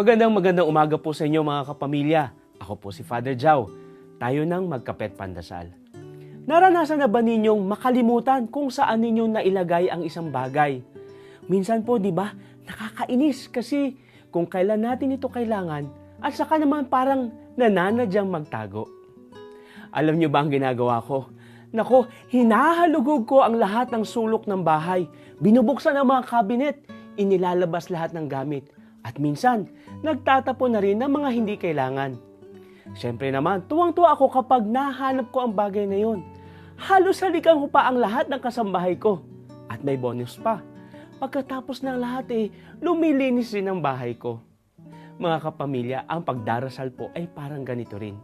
Magandang magandang umaga po sa inyo mga kapamilya. Ako po si Father Jao. Tayo ng magkapet pandasal. Naranasan na ba ninyong makalimutan kung saan ninyo nailagay ang isang bagay? Minsan po, di ba, nakakainis kasi kung kailan natin ito kailangan at saka naman parang nananadyang magtago. Alam niyo ba ang ginagawa ko? Nako, hinahalugog ko ang lahat ng sulok ng bahay. Binubuksan ang mga kabinet, inilalabas lahat ng gamit. At minsan, nagtatapon na rin ng mga hindi kailangan. Siyempre naman, tuwang-tuwa ako kapag nahanap ko ang bagay na yon. Halos halikan ko pa ang lahat ng kasambahay ko. At may bonus pa. Pagkatapos ng lahat eh, lumilinis rin ang bahay ko. Mga kapamilya, ang pagdarasal po ay parang ganito rin.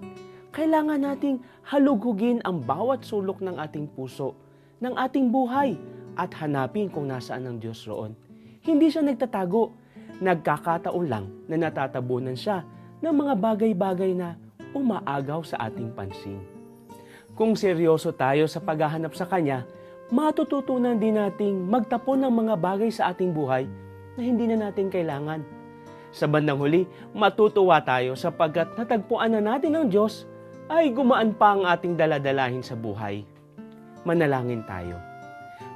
Kailangan nating halugugin ang bawat sulok ng ating puso, ng ating buhay, at hanapin kung nasaan ang Diyos roon. Hindi siya nagtatago. Nagkakataon lang na natatabunan siya ng mga bagay-bagay na umaagaw sa ating pansin. Kung seryoso tayo sa paghahanap sa Kanya, matututunan din nating magtapon ng mga bagay sa ating buhay na hindi na natin kailangan. Sa bandang huli, matutuwa tayo sapagkat natagpuan na natin ng Diyos ay gumaan pa ang ating daladalahin sa buhay. Manalangin tayo.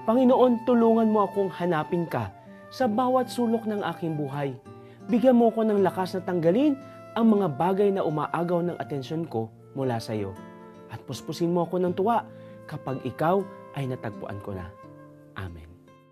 Panginoon, tulungan mo akong hanapin ka sa bawat sulok ng aking buhay. Bigyan mo ko ng lakas na tanggalin ang mga bagay na umaagaw ng atensyon ko mula sa iyo. At puspusin mo ako ng tuwa kapag ikaw ay natagpuan ko na. Amen.